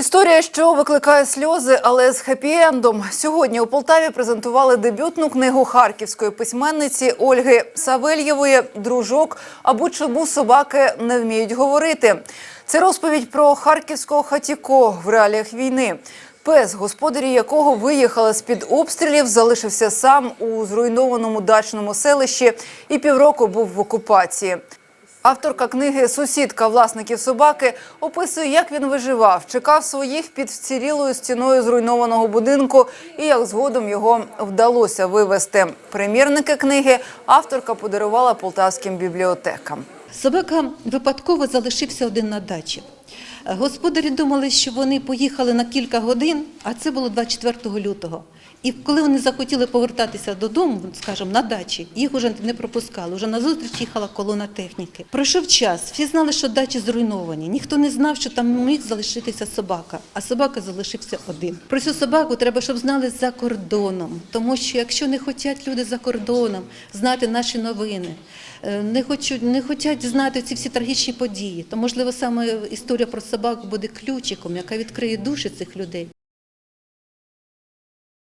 Історія, що викликає сльози, але з хеппі-ендом. Сьогодні у Полтаві презентували дебютну книгу харківської письменниці Ольги Савельєвої Дружок або чому собаки не вміють говорити. Це розповідь про харківського хатіко в реаліях війни. Пес, господарі якого виїхали з під обстрілів, залишився сам у зруйнованому дачному селищі і півроку був в окупації. Авторка книги Сусідка власників собаки описує, як він виживав, чекав своїх під вцілілою стіною зруйнованого будинку і як згодом його вдалося вивезти. Примірники книги авторка подарувала полтавським бібліотекам. Собака випадково залишився один на дачі. Господарі думали, що вони поїхали на кілька годин, а це було 24 лютого. І коли вони захотіли повертатися додому, скажімо, на дачі, їх вже не пропускали. Вже на зустріч їхала колона техніки. Пройшов час, всі знали, що дачі зруйновані. Ніхто не знав, що там міг залишитися собака, а собака залишився один. Про цю собаку треба, щоб знали за кордоном, тому що якщо не хочуть люди за кордоном знати наші новини, е, не хочуть, не хочуть знати ці всі трагічні події, то можливо саме історія про собаку буде ключиком, яка відкриє душі цих людей.